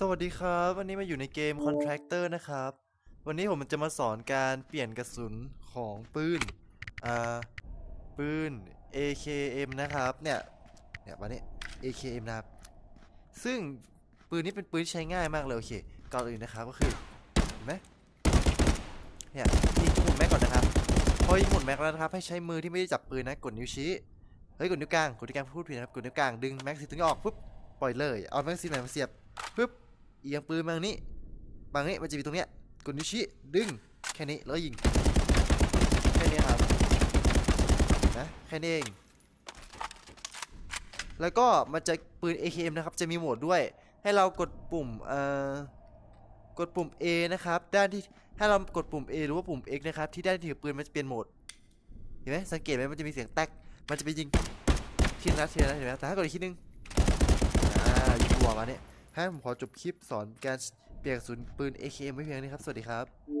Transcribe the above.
สวัสดีครับ วันนี้มาอยู่ในเกม Contractor นะครับ วันนี้ผมจะมาสอนการเปลี่ยนกระสุนของปืนอ่าปืน AKM นะครับ เนี่ยเนี่ยมาเนี่ย AKM นะครับ ซึ่งปืนนี้เป็นปืนที่ใช้ง่ายมากเลยโอเคก่อนอื่นนะครับก็คือเห็นไหมเนี่ยยิงหมุนแม็กก่อนนะครับ พอยิงหมุนแม็กแล้วนะครับ ให้ใช้มือที่ไม่ได้จับปืนนะกดนิ้วชี้เฮ้ยกดนิ้วกลางกดนิ้วกลางพูดผิดนะครับกดนิ้วกลางดึงแม็กซิตรงนี้ออกปุ๊บปล่อยเลยเอาแม็กซิตไหนมาเสียบปุ๊บ เอียงปืนมาทางนี้บางนี้มันจะมีตรงเนี้ยกดนิ้วชี้ดึงแค่นี้แล้วยิงแค่นี้ครับนะแค่นี้เองแล้วก็มันจะปืน AKM นะครับจะมีโหมดด้วย ให้เรากดปุ่มเอ่อกดปุ่ม A นะครับด้านที่ถ้าเรากดปุ่ม A หรือว่าปุ่ม X นะครับที่ด้านที่ถือปืนมันจะเปลี่ยนโหมดเห็นไหมสังเกตไหมมันจะมีเสียงแตกมันจะไปยิงทีละนัดทีละนัดเห็นไหมแต่ถ้ากดอีกทีนึงอ่ายิงหัวมาเนี่ย ให้ผมขอจบคลิปสอนการเปลี่ยนศูนย์ปืน AKM ไว้เพียงนี้ครับ สวัสดีครับ